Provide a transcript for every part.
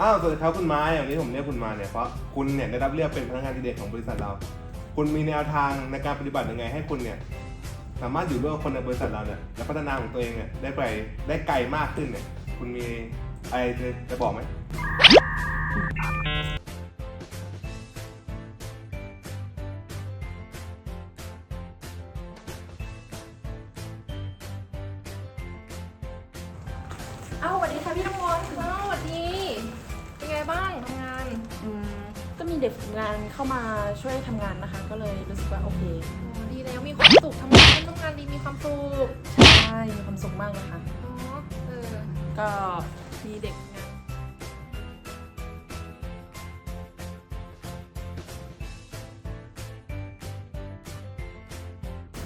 อ้าวสวัสดีครับคุณไม้วันนี้ผมเรียกคุณมาเนี่ยเพราะคุณเนี่ยได้รับเลือกเป็นพนักงานดีเด่นของบริษัทเรา คุณมีแนวทางในการปฏิบัติยังไงให้คุณเนี่ยสามารถอยู่ร่วมกับคนในบริษัทเราเนี่ยและพัฒนาของตัวเองเนี่ยได้ไปได้ไกลมากขึ้นเนี่ยคุณมีอะไรจะจะบอกไหมเอ้าสวัสดีค่ะพี่น้ำมนต์อ้าสวัสดี บ้างทำงานอืมก็มีเด็กฝึกงานเข้ามาช่วยทำงานนะคะ ก็เลยรู้สึกว่าโอเคอ๋อดีแล้วมีความสุขทำงานทำงานดีมีความสุขใช่มีความสุขมากเลยค่ะอ๋อเออก็มีเด็กฝึกงาน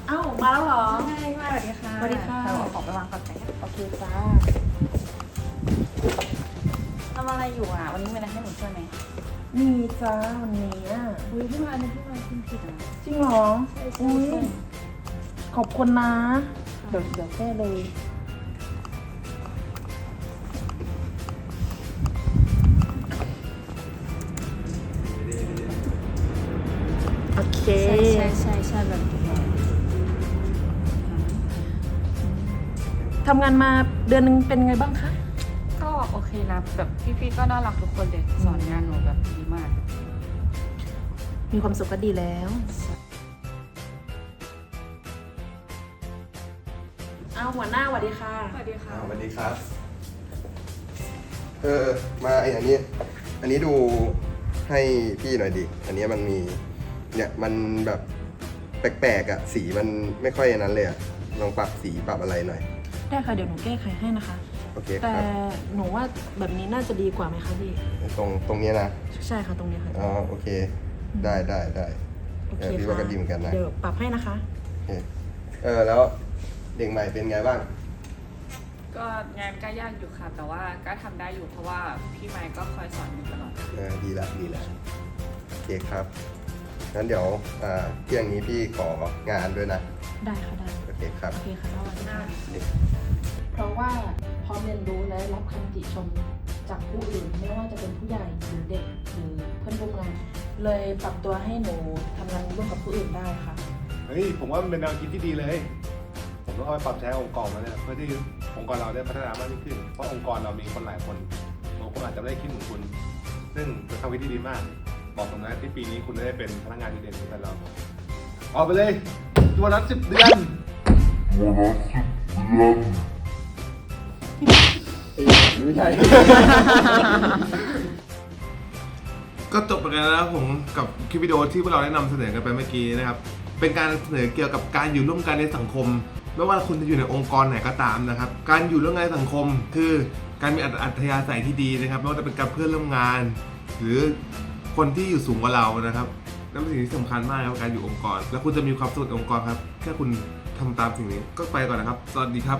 เอ้ามาแล้วเหรอ ใช่สวัสดีค่ะสวัสดีค่ะเราเอาของไปวางก่อนไหมโอเคจ้า ทำอะไรอยู่อะ วันนี้มีอะไรให้หนูช่วยไหมมีจ้าวันนี้อะอุ้ยพี่มาอันนี้พี่มาคุณผิดอะจริงเหรอใช่ใช่อุ้ยใช่ขอบคุณนะ เดี๋ยวเดี๋ยวแก้เลยโอเคใช่ใช่ใช่ใช่แบบนี้ทำงานมาเดือนหนึงเป็นไงบ้างคะก็โอ เคนะแบบพี่ๆก็น่ารักทุกคนเลยสอนงานหนูแบบดีมาก มีความสุขก็ดีแล้ว เอาหัวหน้าสวัสดีค่ะ สวัสดีค่ะสวัสดีครับ เออ มาไออันนี้ อันนี้ดูให้พี่หน่อยดิ อันนี้มันมี เนี่ย มันแบบแปลกๆอะ สีมันไม่ค่อยอันนั้นเลยอะ ลองปรับสีปรับอะไรหน่อย ได้ค่ะ เดี๋ยวหนูแก้ไขให้นะคะ โอเคแต่ครับหนูว่าแบบนี้น่าจะดีกว่าไหมคะพี่ ตรงตรงเนี้ยนะใช่ค่ะตรงนี้ค่ะอ๋อโอเค ได้ได้ได้โอเอเคอพี่ว่าก็ดีเหมือนกันนะเดี๋ยวปรับให้นะคะ โอเคเออแล้วเด็กใหม่เป็นไงบ้าง ก็งานก็ยากอยู่ค่ะ แต่ว่าก็ทำได้อยู่เพราะว่าพี่ไมค์ก็คอยสอนอยู่ตลอด เออดีละดีละโอเคครับงั้นเดี๋ยวอ่าเที่ยงนี้พี่ของานด้วยนะได้ค่ะได้โอเคครับโอเคค่ะสวัสดีค่ะ เด็ก เพราะว่าพร้อมเรียนรู้และรับคำติชมจากผู้อื่นไม่ว่าจะเป็นผู้ใหญ่หรือเด็กหรือเพื่อนร่วมงานเลยปรับตัวให้หนูทำงานร่วมกับผู้อื่นได้ค่ะ เฮ้ยผมว่ามันเป็นแนวคิดที่ดีเลย ผมต้องเอาไปปรับใช้องค์กรมาเนี่ยเพื่อที่องค์กรเราได้พัฒนามากยิ่งขึ้น เพราะองค์กรเรามีคนหลายคนบางคนอาจจะไม่ได้คิดเหมือนคุณ ซึ่งเป็นความคิดที่ดีมาก บอกตรงนั้นที่ปีนี้คุณได้เป็นพนักงานดีเด่นของบริษัทเราออกไปเลยตัวนั้นสิบเดือน ไม่ใช่ ก็จบไปแล้วนะครับผมกับคลิปวิดีโอที่พวกเราได้นำเสนอกันไปเมื่อกี้นะครับ เป็นการเสนอเกี่ยวกับการอยู่ร่วมกันในสังคม ไม่ว่าคุณจะอยู่ในองค์กรไหนก็ตามนะครับ การอยู่ร่วมกันในสังคม คือการมีอัธยาศัยที่ดีนะครับ ไม่ว่าจะเป็นกับเพื่อนร่วมงาน หรือคนที่อยู่สูงกว่าเรานะครับ นั่นเป็นสิ่งที่สำคัญมากครับการอยู่องค์กร และคุณจะมีความสุขในองค์กรครับ แค่คุณทำตามสิ่งนี้ก็ไปก่อนนะครับ สวัสดีครับ